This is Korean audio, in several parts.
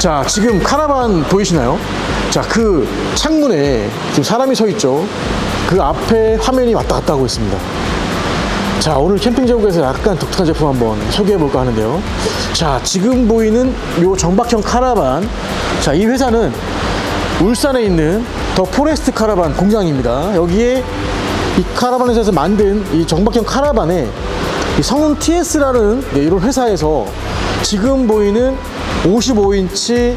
자, 지금 카라반 보이시나요? 자, 그 창문에 지금 사람이 서 있죠. 그 앞에 화면이 왔다 갔다 하고 있습니다. 자, 오늘 캠핑 제국에서 약간 독특한 제품 한번 소개해 볼까 하는데요. 자, 지금 보이는 요 정박형 카라반. 자, 이 회사는 울산에 있는 더 포레스트 카라반 공장입니다. 여기에 이 카라반 회사에서 만든 이 정박형 카라반에 이 성능 TS라는 네, 이런 회사에서 지금 보이는 55인치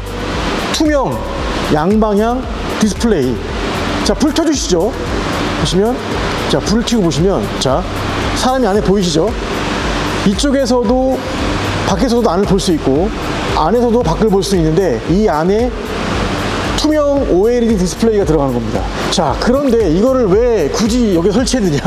투명 양방향 디스플레이. 자, 불 켜주시죠. 보시면, 자, 불을 켜고 보시면, 자, 사람이 안에 보이시죠? 이쪽에서도 밖에서도 안을 볼 수 있고, 안에서도 밖을 볼 수 있는데, 이 안에 투명 OLED 디스플레이가 들어가는 겁니다. 자, 그런데 이거를 왜 굳이 여기 설치했느냐?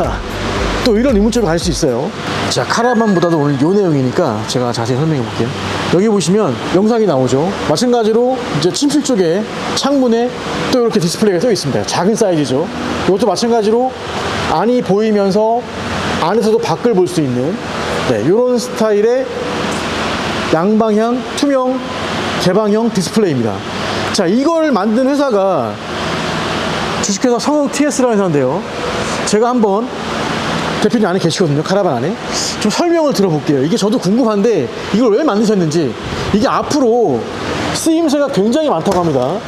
또 이런 의문점이 갈수 있어요. 자, 카라반보다도 오늘 요 내용이니까 제가 자세히 설명해 볼게요. 여기 보시면 영상이 나오죠. 마찬가지로 이제 침실 쪽에 창문에 또 이렇게 디스플레이가 떠 있습니다. 작은 사이즈죠. 이것도 마찬가지로 안이 보이면서 안에서도 밖을 볼 수 있는 네, 이런 스타일의 양방향 투명 개방형 디스플레이입니다. 자, 이걸 만든 회사가 주식회사 성능 TS라는 회사인데요. 제가 한번 대표님 안에 계시거든요. 카라반 안에. 좀 설명을 들어볼게요. 이게 저도 궁금한데 이걸 왜 만드셨는지 이게 앞으로 쓰임새가 굉장히 많다고 합니다.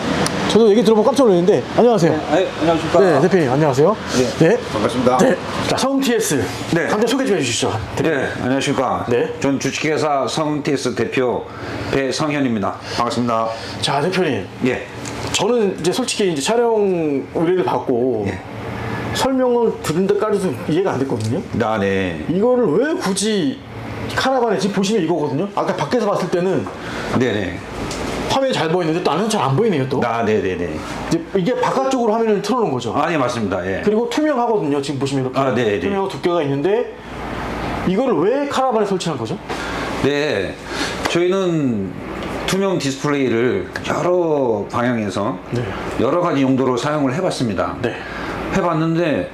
저도 얘기 들어보고 깜짝 놀랐는데 안녕하세요. 네, 안녕하십니까. 네, 대표님 안녕하세요. 네. 반갑습니다. 네. 자, 성능 TS. 네. 간단 소개 좀 해주시죠. 네, 안녕하십니까. 네. 전 주식회사 성TS 대표 배성현입니다. 반갑습니다. 자, 대표님. 예. 저는 이제 솔직히 이제 촬영 의뢰를 받고 예. 설명을 들은 데까지도 이해가 안 됐거든요. 나, 네. 이거를 왜 굳이 카라반에 지금 보시면 이거거든요. 아까 밖에서 봤을 때는 네네. 화면이 잘 보이는데 또 안에서 잘 안 보이네요 또. 나, 네네네. 이제 이게 바깥쪽으로 화면을 틀어놓은 거죠. 아, 네, 맞습니다. 예. 그리고 투명하거든요. 지금 보시면 이렇게 아, 네, 네. 투명하고 두께가 있는데 이거를 왜 카라반에 설치한 거죠? 네. 저희는 투명 디스플레이를 여러 방향에서 네. 여러 가지 용도로 사용을 해봤습니다. 네. 해봤는데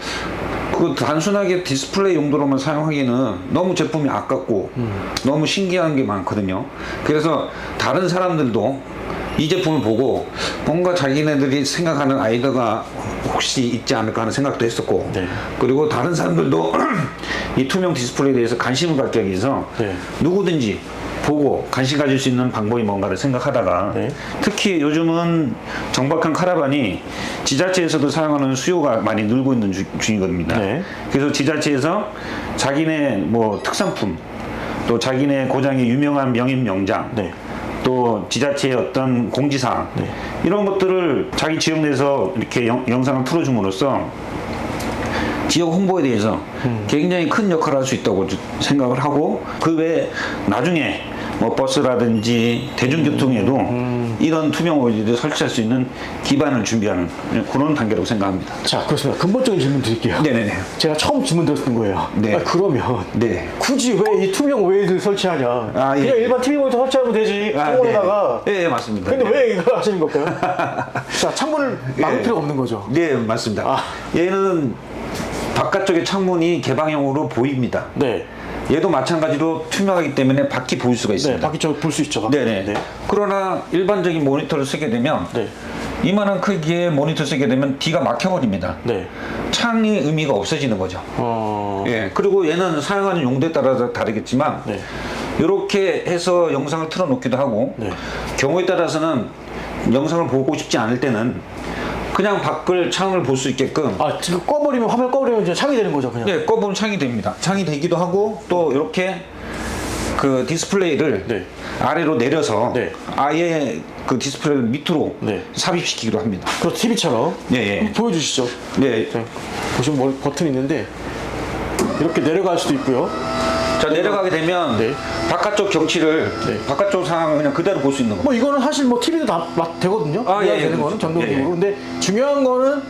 그 단순하게 디스플레이 용도로만 사용하기는 너무 제품이 아깝고 너무 신기한 게 많거든요. 그래서 다른 사람들도 이 제품을 보고 뭔가 자기네들이 생각하는 아이디어가 혹시 있지 않을까 하는 생각도 했었고 네. 그리고 다른 사람들도 이 투명 디스플레이에 대해서 관심을 갖기 위해서 네. 누구든지 보고 관심 가질 수 있는 방법이 뭔가를 생각하다가 네. 특히 요즘은 정박한 카라반이 지자체에서도 사용하는 수요가 많이 늘고 있는 주, 중이거든요. 네. 그래서 지자체에서 자기네 뭐 특산품 또 자기네 고장의 유명한 명인 명장 네. 또 지자체의 어떤 공지사항 네. 이런 것들을 자기 지역 내에서 이렇게 영, 영상을 틀어줌으로써 지역 홍보에 대해서 굉장히 큰 역할을 할 수 있다고 주- 생각을 하고 그 외에 나중에 뭐 버스라든지 대중교통에도 이런 투명 OLED를 설치할 수 있는 기반을 준비하는 그런 단계라고 생각합니다. 자, 그렇습니다. 근본적인 질문 드릴게요. 네네네. 제가 처음 질문 드렸던 거예요. 네. 아, 그러면 네. 굳이 왜 이 투명 OLED를 설치하냐? 아, 예. 그냥 일반 TV 모니터 설치하면 되지. 아, 창문에다가. 네. 네, 맞습니다. 근데 네. 왜 이걸 하시는 걸까요? 자, 창문을 막을 예. 필요가 없는 거죠. 네, 맞습니다. 아. 얘는 바깥쪽의 창문이 개방형으로 보입니다. 네. 얘도 마찬가지로 투명하기 때문에 밖이 보일 수가 네, 있습니다. 밖에 저볼 수 있죠. 네네. 네. 그러나 일반적인 모니터를 쓰게 되면 네. 이만한 크기의 모니터 쓰게 되면 뒤가 막혀버립니다. 네. 창의 의미가 없어지는 거죠. 어. 예. 그리고 얘는 사용하는 용도에 따라서 다르겠지만 네. 이렇게 해서 영상을 틀어놓기도 하고 네. 경우에 따라서는 영상을 보고 싶지 않을 때는 그냥 밖을 창을 볼 수 있게끔 아, 지금 꺼버리면 화면 꺼버리면 이제 창이 되는 거죠, 그냥. 네, 꺼보면 창이 됩니다. 창이 되기도 하고 또 이렇게 그 디스플레이를 네. 아래로 내려서 네. 아예 그 디스플레이를 밑으로 네. 삽입시키기도 합니다. 그 TV처럼. 예, 예. 보여주시죠. 네. 네. 보시면 뭐 버튼 이 있는데 이렇게 내려갈 수도 있고요. 자 내려가게 되면 네. 바깥쪽 경치를 네. 바깥쪽 상황을 그냥 그대로 볼 수 있는 겁니다. 뭐 이거는 사실 뭐 TV도 다 막 되거든요. 아, 예, 예, 되는 그렇죠. 거는 전동적으로. 예, 예. 근데 중요한 거는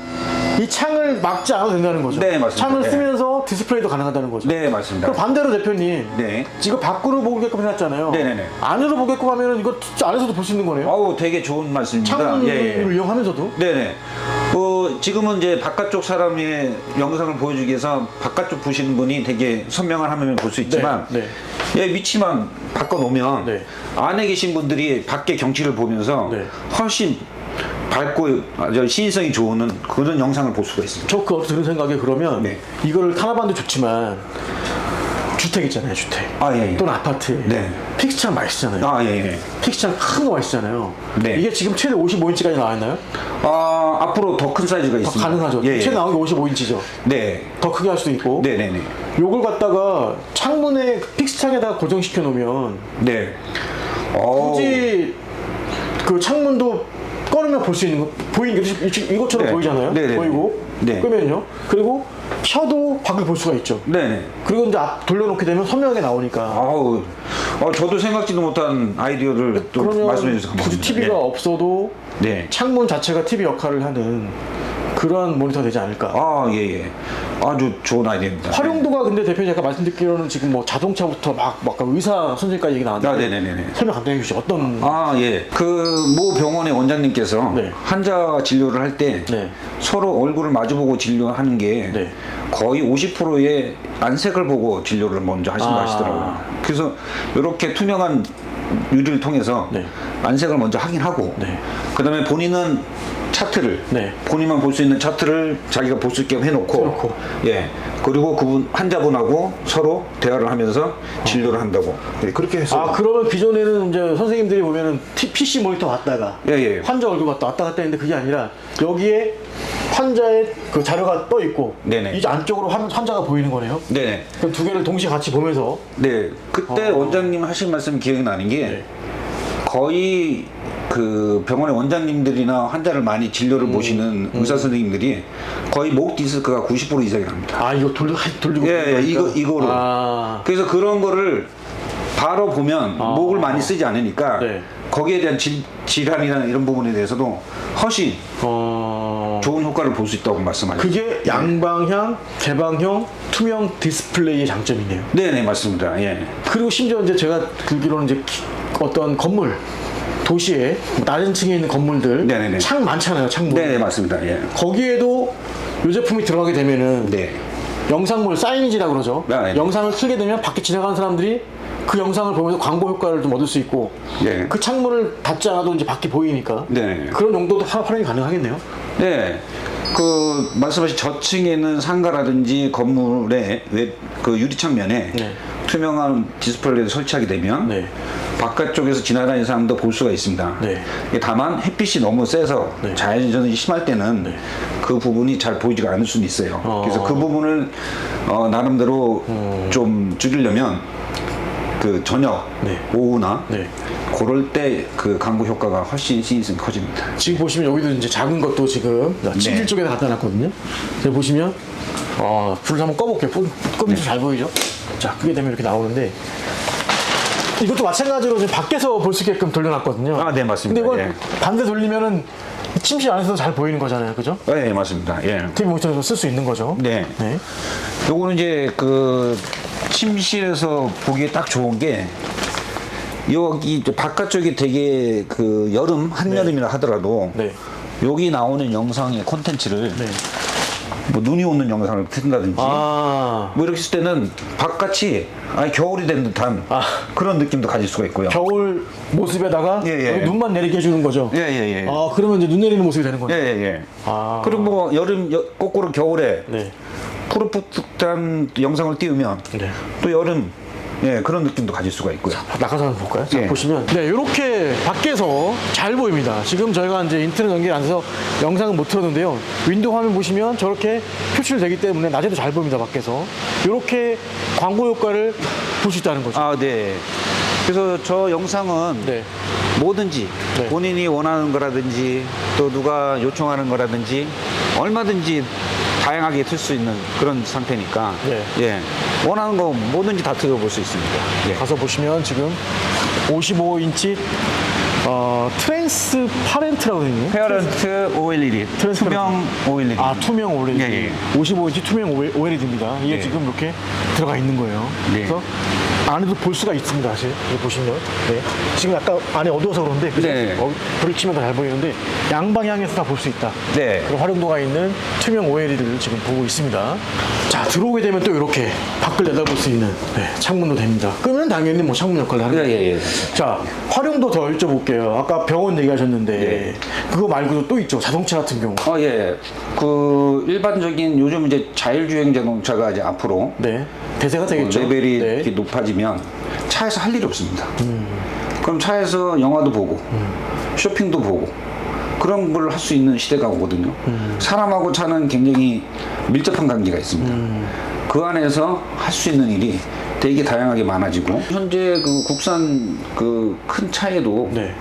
이 창을 막지 않아도 된다는 거죠. 네, 맞습니다. 창을 네. 쓰면서 디스플레이도 가능하다는 거죠. 네 맞습니다. 그럼 반대로 대표님. 네. 지금 밖으로 보게끔 해놨잖아요. 네네네. 안으로 보게끔 하면은 이거 안에서도 볼 수 있는 거네요. 어우 되게 좋은 말씀입니다. 창문을 예, 예. 이용하면서도. 네네. 어, 지금은 이제 바깥쪽 사람의 영상을 보여주기 위해서 바깥쪽 보시는 분이 되게 선명한 화면을 볼 수 있지만 네, 네. 얘 위치만 바꿔놓으면 네. 안에 계신 분들이 밖에 경치를 보면서 네. 훨씬 밝고 아주 시인성이 좋은 그런 영상을 볼 수가 있습니다. 저 그거 드는 생각에 그러면 네. 이거를 타나반도 좋지만 주택 있잖아요 주택 아, 예, 예. 또는 아파트 네. 픽스창 맛있잖아요 아, 예, 예. 픽스창 큰 거 맛있잖아요 네. 이게 지금 최대 55인치까지 나와있나요? 아, 앞으로 더 큰 사이즈가 더 있습니다. 가능하죠 예, 예. 최대 나온 게 55인치죠 네. 더 크게 할 수도 있고 네, 네, 네. 요걸 갖다가 창문에 픽스창에다가 고정시켜 놓으면 네. 어. 굳이 그 창문도 꺼내면 볼 수 있는 거 보이는 게 이- 이것처럼 네. 보이잖아요 네, 네, 보이고 네. 끄면요 그리고 켜도 밖을 볼 수가 있죠 네, 네. 그리고 이제 앞 돌려놓게 되면 선명하게 나오니까 아우, 어, 저도 생각지도 못한 아이디어를 또 말씀해 주셔서 굳이 고맙습니다. TV가 없어도 네. 창문 자체가 TV 역할을 하는 그러한 모니터 되지 않을까. 아, 예, 예. 아주 좋은 아이디어입니다. 활용도가 근데 대표님 아까 말씀드리기로는 지금 뭐 자동차부터 막, 막 의사 선생님까지 얘기 나왔는데 아, 네네네네. 설명 간단히 해주시죠. 어떤 아, 예. 그 모 병원의 원장님께서 네. 환자 진료를 할 때 네. 서로 얼굴을 마주보고 진료하는 게 네. 거의 50%의 안색을 보고 진료를 먼저 하신다 아. 하시더라고요. 그래서 이렇게 투명한 유리를 통해서 네. 안색을 먼저 확인하고 네. 그다음에 본인은 차트를 네. 본인만 볼 수 있는 차트를 자기가 볼 수 있게 해놓고 해놓고. 예 그리고 그분 환자분하고 서로 대화를 하면서 진료를 한다고 예, 그렇게 해서 아 그러면 기존에는 이제 선생님들이 보면은 T- PC 모니터 왔다가 예, 예. 환자 얼굴 왔다 왔다 갔다 했는데 그게 아니라 여기에 환자의 그 자료가 떠 있고 네네. 이 안쪽으로 환, 환자가 보이는 거네요. 네. 그럼 두 개를 동시에 같이 보면서 네, 그때 어. 원장님 하신 말씀 기억이 나는 게 네. 거의 그 병원의 원장님들이나 환자를 많이 음. 진료를 보시는 의사 선생님들이 거의 목 디스크가 90% 이상이 납니다. 아 이거 돌리, 돌리고 예, 예? 이거 이거로. 아, 그래서 그런 거를 바로 보면 목을 많이 쓰지 않으니까 네. 거기에 대한 질, 질환이나 이런 부분에 대해서도 훨씬 어... 좋은 효과를 볼 수 있다고 말씀하셨죠. 그게 양방향, 개방형, 투명 디스플레이의 장점이네요. 네, 네, 맞습니다. 예. 그리고 심지어 이제 제가 듣기로는 이제 기- 어떤 건물, 도시에 낮은 층에 있는 건물들 네네네. 창 많잖아요, 창문. 네, 네, 맞습니다. 예. 거기에도 이 제품이 들어가게 되면은 네. 영상물 사이니지라 그러죠. 네, 네. 영상을 틀게 되면 밖에 지나가는 사람들이 그 영상을 보면서 광고 효과를 좀 얻을 수 있고 네. 그 창문을 닫지 않아도 이제 밖이 보이니까 네. 그런 용도도 화- 활용이 가능하겠네요. 네. 그 말씀하신 저층에 있는 상가라든지 건물의 외- 그 유리창 면에 네. 투명한 디스플레이를 설치하게 되면 네. 바깥쪽에서 지나다니는 사람도 볼 수가 있습니다. 네. 다만 햇빛이 너무 세서 네. 자연전이 심할 때는 네. 그 부분이 잘 보이지가 않을 수는 있어요. 어. 그래서 그 부분을 어, 나름대로 음. 좀 줄이려면 그 저녁, 네. 오후나 네. 그럴 때 그 광고 효과가 훨씬 시인성이 커집니다. 지금 보시면 여기도 이제 작은 것도 지금 침실 네. 쪽에다 갖다 놨거든요. 보시면 어, 불을 한번 꺼볼게요. 불 끄면 잘 보이죠? 자, 크게 되면 이렇게 나오는데 이것도 마찬가지로 지금 밖에서 볼 수 있게끔 돌려놨거든요. 아, 네, 맞습니다. 근데 이건 예. 반대 돌리면은 침실 안에서 잘 보이는 거잖아요, 그죠? 네, 맞습니다. 예. TV 모니터에서 쓸 수 있는 거죠. 네. 네. 요거는 이제 그 침실에서 보기에 딱 좋은 게 여기 바깥쪽이 되게 그 여름 한여름이라 하더라도 네. 여기 나오는 영상의 콘텐츠를 네. 뭐 눈이 오는 영상을 튼다든지 아, 뭐 이렇게 했을 때는 바깥이 아니 겨울이 된 듯한 아. 그런 느낌도 가질 수가 있고요. 겨울 모습에다가 예, 예. 여기 눈만 내리게 해주는 거죠. 예, 예, 예. 아, 그러면 이제 눈 내리는 모습이 되는 거죠. 예, 예, 예. 아. 그리고 뭐 여름 여, 거꾸로 겨울에 네. 푸릇푸릇한 영상을 띄우면 네. 또 여름 예 그런 느낌도 가질 수가 있고요. 나가서 한번 볼까요? 자, 예. 보시면 네 이렇게 밖에서 잘 보입니다. 지금 저희가 이제 인터넷 연결이 안 돼서 영상은 못 틀었는데요. 윈도우 화면 보시면 저렇게 표출되기 때문에 낮에도 잘 보입니다. 밖에서 이렇게 광고 효과를 볼 수 있다는 거죠. 아, 네. 그래서 저 영상은 네. 뭐든지 네. 본인이 원하는 거라든지 또 누가 요청하는 거라든지 얼마든지 다양하게 틀 수 있는 그런 상태니까 네. 예 원하는 거 뭐든지 다 틀어볼 수 있습니다. 예. 가서 보시면 지금 55인치 어, 트랜스 파렌트라고 되어 있네요. 페어런트 OLED 트랜스퍼런트. 투명 OLED 아 투명 OLED. 예, 예. 55인치 투명 OLED입니다. 이게 예. 지금 이렇게 들어가 있는 거예요. 네. 그래서 안에도 볼 수가 있습니다. 사실 여기 보시면 네. 지금 약간 안에 어두워서 그런데 그죠? 네. 어, 불을 치면 더 잘 보이는데 양방향에서 다 볼 수 있다. 네. 그런 활용도가 있는 투명 OLED를 지금 보고 있습니다. 자 들어오게 되면 또 이렇게 밖을 내다볼 수 있는 네, 창문도 됩니다. 끄면 당연히 뭐 창문 역할을 하는 예, 거예요. 예, 예. 자 활용도 더 여쭤볼게요. 아까 병원 얘기하셨는데 예. 그거 말고도 또 있죠. 자동차 같은 경우. 어, 예. 그 일반적인 요즘 이제 자율주행 자동차가 이제 앞으로 네 대세가 되겠죠. 레벨이 네. 이렇게 높아지 면 차에서 할 일이 없습니다. 그럼 차에서 영화도 보고 쇼핑도 보고 그런 걸 할 수 있는 시대가 오거든요. 사람하고 차는 굉장히 밀접한 관계가 있습니다. 그 안에서 할 수 있는 일이 되게 다양하게 많아지고 현재 그 국산 그 큰 차에도 네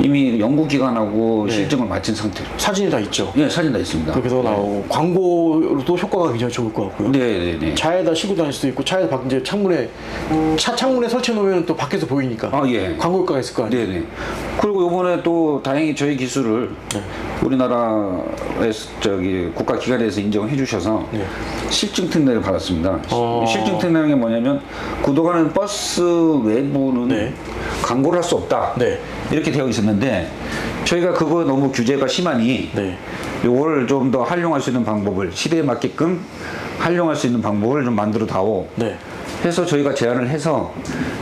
이미 연구기관하고 네. 실증을 마친 상태로 사진이 다 있죠. 예 사진 다 있습니다. 그렇게도 나오고 광고로도 효과가 굉장히 좋을 것 같고요. 네 네 네. 차에다 싣고 다닐 수도 있고 차에다 밖 이제 창문에 차 창문에 설치해 놓으면 또 밖에서 보이니까 아 예. 광고 효과가 있을 거 아니에요. 네 네. 그리고 요번에 또 다행히 저희 기술을 네. 우리나라의 저기 국가 기관에서 인정을 해주셔서 네. 실증 특례를 받았습니다. 어. 실증 특례는 게 뭐냐면 구도가는 버스 외부는 네. 광고를 할 수 없다. 네. 이렇게 되어 있었는데 저희가 그거 너무 규제가 심하니 네. 요걸 좀 더 활용할 수 있는 방법을 시대에 맞게끔 활용할 수 있는 방법을 좀 만들어 다오. 네. 해서 저희가 제안을 해서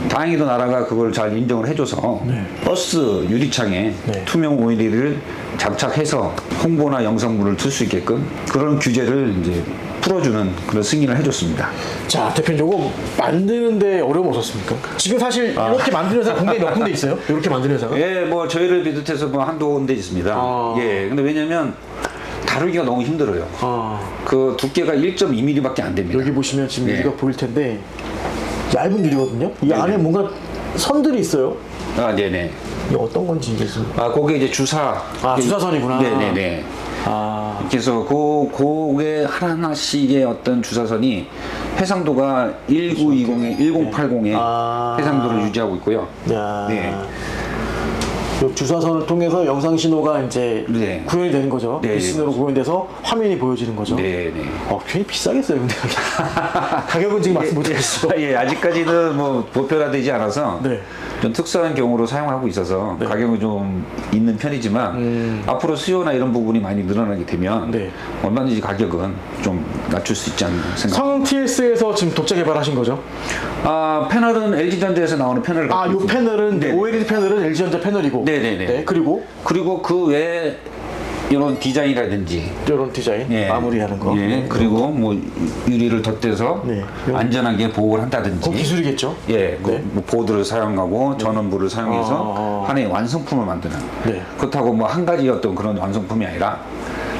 다행히도 나라가 그걸 잘 인정을 해줘서 버스 유리창에 네. 투명 OLED를 장착해서 홍보나 영상물을 틀 수 있게끔 그런 규제를 이제 풀어주는 그런 승인을 해줬습니다. 자 대표님 요거 만드는데 어려움 없었습니까? 지금 사실 이렇게 만드는 회사 국내에 몇 군데 있어요? 이렇게 만드는 회사가? 예, 뭐 저희를 비롯해서 뭐 한두 군데 있습니다. 아. 예, 근데 왜냐면 다루기가 너무 힘들어요. 아 그 두께가 1.2mm밖에 안 됩니다. 여기 보시면 지금 예. 유리가 보일 텐데 얇은 유리거든요. 이 안에 뭔가 선들이 있어요. 아, 네네. 이게 어떤 건지 이게 좀. 아, 그게 이제 주사. 아, 주사선이구나. 네네네. 아 그래서 그 고게 하나하나씩의 어떤 주사선이 해상도가 1920에 1080의 아. 해상도를 유지하고 있고요. 야. 네. 요 주사선을 통해서 영상 신호가 이제 네. 구현이 되는 거죠. 네, 비스으로 구현돼서 화면이 보여지는 거죠. 네 네. 어, 괜히 비싸겠어요, 근데 가격은 지금 말씀 못하겠죠. 예, 아직까지는 뭐 보편화되지 않아서 네. 좀 특수한 경우로 사용하고 있어서 가격은 좀 있는 편이지만 앞으로 수요나 이런 부분이 많이 늘어나게 되면 음. 네. 얼마든지 가격은 좀 낮출 수 있지 않나 생각. 성능 TS에서 지금 독자 개발하신 거죠? 아 패널은 LG 전자에서 나오는 패널을 아, 갖고 요 있습니다. 패널은 네. OLED 패널은 LG전자 패널이고. 네네네. 네, 그리고 그리고 그 외에 이런 디자인이라든지 이런 디자인 예. 마무리하는 거. 예. 그리고 뭐 유리를 덧대서 네. 안전하게 보호를 한다든지 그 기술이겠죠? 예, 그 네. 뭐 보드를 사용하고 전원부를 사용해서 아, 아. 하나의 완성품을 만드는. 네. 그렇다고 뭐 한 가지 어떤 그런 완성품이 아니라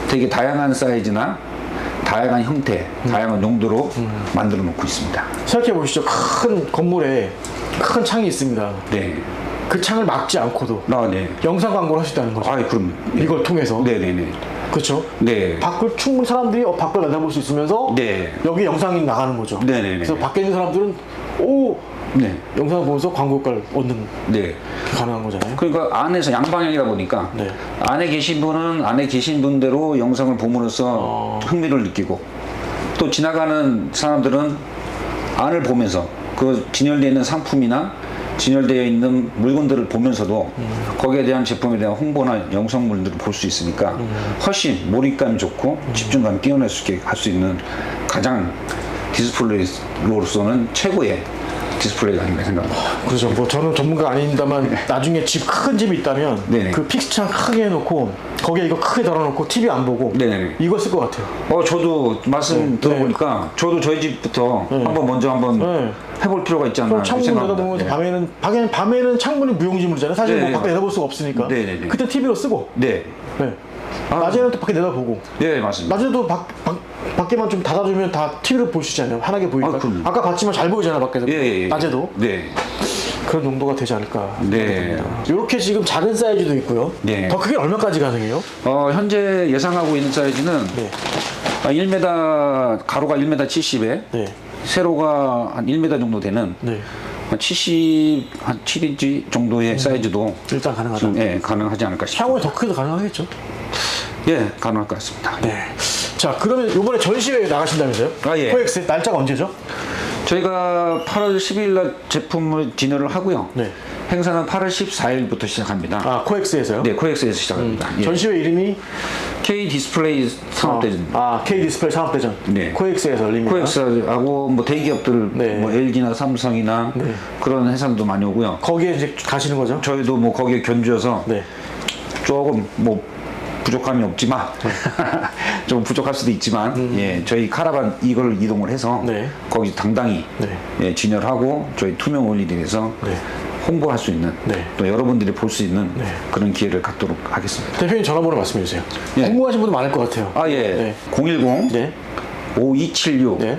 되게 다양한 사이즈나 다양한 형태, 음. 다양한 용도로 만들어 놓고 있습니다. 생각해 보시죠. 큰 건물에 큰 창이 있습니다. 네. 그 창을 막지 않고도 아, 네. 영상 광고를 있다는 거죠. 아, 그럼. 이걸 통해서. 네, 네, 네. 그렇죠? 네. 밖을 충분히 사람들이 어, 밖을 내다볼 수 있으면서 네. 여기 영상이 나가는 거죠. 네네네. 그래서 밖에 있는 사람들은 오 네. 영상 보면서 광고 효과를 얻는 네. 게 가능한 거잖아요. 그러니까 안에서 양방향이다 보니까 네. 안에 계신 분은 안에 계신 분대로 영상을 보므로써 어. 흥미를 느끼고 또 지나가는 사람들은 안을 보면서 그 진열되어 있는 상품이나 진열되어 있는 물건들을 보면서도 음. 거기에 대한 제품에 대한 홍보나 영상물들을 볼 수 있으니까 음. 훨씬 몰입감이 좋고 집중감이 뛰어날 수 있게 할 수 있는 가장 디스플레이로서는 최고의 디스플레이가 아닌가 생각합니다. 그렇죠. 뭐 저는 전문가 아닙니다만 나중에 집 큰 집이 있다면 네네. 그 픽스창 크게 해놓고 거기에 이거 크게 달아놓고 TV 안 보고 네네네. 이거 쓸 것 같아요. 어 저도 말씀 네. 들어보니까 저도 저희 집부터 한번 먼저 한번 네. 해볼 필요가 있지 않나 창문 생각합니다. 내다보면 네. 밤에는 밤에는 밤에는 창문이 무용지물이잖아요. 사실 네, 뭐 네. 밖에 내다볼 수가 없으니까. 네, 네, 네. 그때 TV로 쓰고. 네. 네. 아. 낮에는 또 밖에 내다보고. 네 맞습니다. 낮에도 밖, 밖, 밖에만 좀 닫아주면 다 TV로 볼 수 있잖아요. 환하게 보이니까. 아, 그럼요. 아, 까 봤지만 잘 보이잖아요, 밖에서. 예, 예, 예. 낮에도. 네. 그런 정도가 되지 않을까. 네. 이렇게 지금 작은 사이즈도 있고요. 네. 더 크게 얼마까지 가능해요? 어 현재 예상하고 있는 사이즈는 네. 아, 1m 가로가 1m 70에 네. 세로가 한 1m 정도 되는 네. 한 70, 한 7인치 정도의 사이즈도 일단 가능하다. 좀, 예, 가능하지 않을까 싶습니다. 향후에 더 크게도 가능하겠죠? 예, 가능할 것 같습니다. 네. 자, 그러면 이번에 전시회 나가신다면서요? 아, 예. 코엑스 날짜가 언제죠? 저희가 8월 10일 날 제품을 진열을 하고요. 네. 행사는 8월 14일부터 시작합니다. 아 코엑스에서요? 네, 코엑스에서 시작합니다. 예. 전시회 이름이 K 디스플레이 산업대전. 아 K 디스플레이 산업대전. 네. 코엑스에서 열립니다. 코엑스하고 뭐 대기업들 네. 뭐 LG나 삼성이나 그런 회사들도 많이 오고요. 거기에 이제 가시는 거죠? 저희도 뭐 거기에 견주어서 네. 조금 뭐 부족함이 없지만 좀 부족할 수도 있지만 예 저희 카라반 이걸 이동을 해서 음. 네. 거기 당당히 네. 예, 진열하고 저희 투명 올리드에서 네. 홍보할 수 있는 네. 또 여러분들이 볼 수 있는 그런 기회를 갖도록 하겠습니다. 대표님 전화번호 말씀해 주세요. 예. 궁금하신 분도 많을 것 같아요. 아 예, 네. 010 네. 5276 네.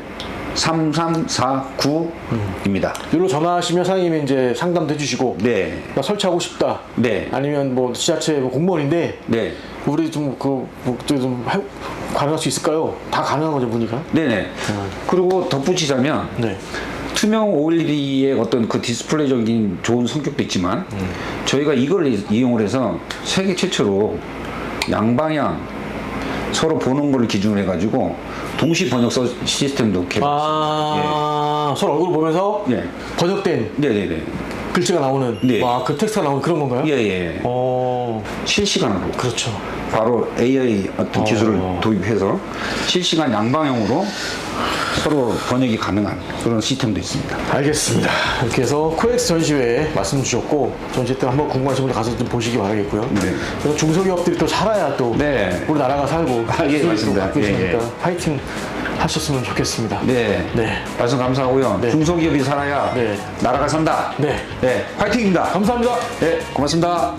3349입니다. 여기로 전화하시면 사장님이 이제 상담도 해주시고 네, 나 설치하고 싶다. 네. 아니면 뭐 지자체 뭐 공무원인데 네, 우리 좀그좀 가능할 수 있을까요? 다 가능한 거죠 문의가? 네네. 그리고 덧붙이자면 네. 투명 OLED의 어떤 그 디스플레이적인 좋은 성격도 있지만 저희가 이걸 이- 이용을 해서 세계 최초로 양방향 서로 보는 걸 기준으로 해가지고 동시 번역 서 시스템도 개발했습니다. 아 서로 얼굴 보면서 예. 번역된 네네네. 글자가 나오는 네. 와, 그 텍스트가 나오는 그런 건가요? 예예. 어 실시간으로 그렇죠. 바로 AI 어떤 기술을 어. 도입해서 실시간 양방향으로 서로 번역이 가능한 그런 시스템도 있습니다. 알겠습니다. 이렇게 해서 코엑스 전시회에 말씀 주셨고 전시 때 한번 궁금하신 분들 가서 좀 보시기 바라겠고요. 네. 그래서 중소기업들이 또 살아야 또 네. 우리 나라가 살고 아, 예, 맞습니다. 예, 예. 파이팅 하셨으면 좋겠습니다. 네. 네. 말씀 감사하고요. 네. 중소기업이 살아야 네. 나라가 산다. 네. 네. 파이팅입니다. 감사합니다. 네. 고맙습니다.